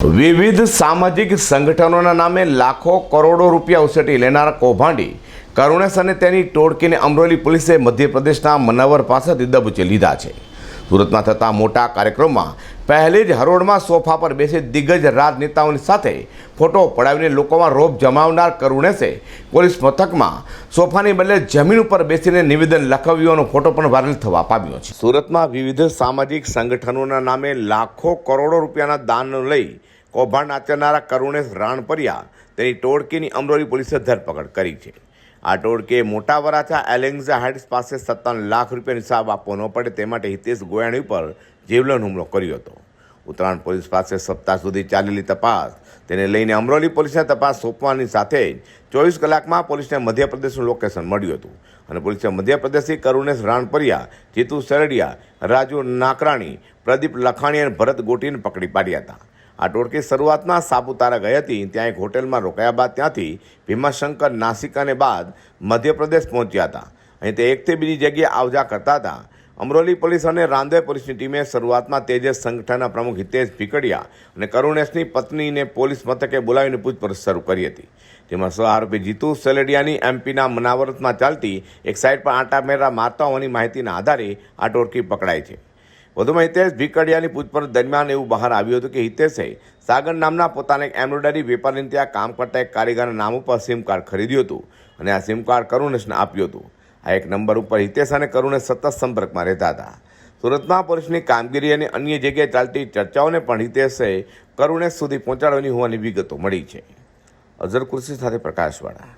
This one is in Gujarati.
વિવિધ સામાજિક સંગઠનોના નામે લાખો કરોડો રૂપિયા ઉછેટી લેનાર કૌભાંડી કરુણેશ અને તેની ટોળકીને અમરોલી પોલીસે મધ્યપ્રદેશના મનાવર પાસેથી દબોચી લીધા છે. સુરતમાં થતા મોટા કાર્યક્રમમાં પહેલી જ હરોળમાં સોફા પર બેસી દિગ્ગજ રાજનેતાઓની સાથે ફોટો પડાવીને લોકોમાં રોપ જમાવનાર કરુણેશે પોલીસ મથકમાં સોફાની બદલે જમીન ઉપર બેસીને નિવેદન લખાવ્યોનો ફોટો પણ વાયરલ થવા પામ્યો છે. સુરતમાં વિવિધ સામાજિક સંગઠનોના નામે લાખો કરોડો રૂપિયાના દાન લઈ કૌભાંડ આચરનારા કરુણેશ રાણપરિયા તેની ટોળકીની અમરોલી પોલીસે ધરપકડ કરી છે. આ ટોળકીએ મોટા વરાછા એલેન્ઝા હાઇટ્સ પાસે સત્તાવન લાખ રૂપિયાનો હિસાબ આપવો ન પડે તે માટે હિતેશ ગોયાણી ઉપર જીવલેણ હુમલો કર્યો હતો. ઉત્તરાયણ પોલીસ પાસે સપ્તાહ સુધી ચાલેલી તપાસ, તેને લઈને અમરોલી પોલીસને તપાસ સોંપવાની સાથે ચોવીસ કલાકમાં પોલીસને મધ્યપ્રદેશનું લોકેશન મળ્યું હતું. અને પોલીસે મધ્યપ્રદેશથી કરુણેશ રાણપરિયા, જીતુ સરડિયા રાજુ નાકરાણી, પ્રદીપ લખાણી અને ભરત ગોટીને પકડી પાડ્યા હતા. આ ટોળકી શરૂઆતમાં સાપુતારા ગઈ હતી. ત્યાં એક હોટેલમાં રોકાયા બાદ ત્યાંથી ભીમાશંકર, નાસિકાને બાદ મધ્યપ્રદેશ પહોંચ્યા હતા. અહીં તે એકથી બીજી જગ્યાએ આવજા કરતા હતા. અમરોલી પોલીસ અને રાંદેર પોલીસની ટીમે શરૂઆતમાં તેજસ સંગઠનના પ્રમુખ હિતેશ ભીકડિયા અને કરુણેશની પત્નીને પોલીસ મથકે બોલાવીને પૂછપરછ શરૂ કરી હતી. જેમાં સહ આરોપી જીતુ સેલેડિયાની એમપીના મનાવરતમાં ચાલતી એક સાઇડ પર આંટા મેરા મારતા હોવાની માહિતીના આધારે આ ટોળકી પકડાઈ છે. વધુમાં હિતેશ ભીકડિયાની પૂછપરછ દરમિયાન એવું બહાર આવ્યું હતું કે હિતેશે સાગર નામના પોતાના એક એમ્બ્રોઇડરી વેપારીને ત્યાં કામ કરતા એક કારીગરના નામ ઉપર સિમ કાર્ડ ખરીદ્યું હતું અને આ સિમ કાર્ડ કરુણેશને આપ્યું હતું. આ એક નંબર ઉપર હિતેશ અને કરુણેશ સતત સંપર્કમાં રહેતા હતા. સુરતમાં પોલીસની કામગીરી અને અન્ય જગ્યાએ ચાલતી ચર્ચાઓને પણ હિતેશે કરુણેશ સુધી પહોંચાડવાની હોવાની વિગતો મળી છે. અઝર કુર્સી સાથે પ્રકાશવાળા.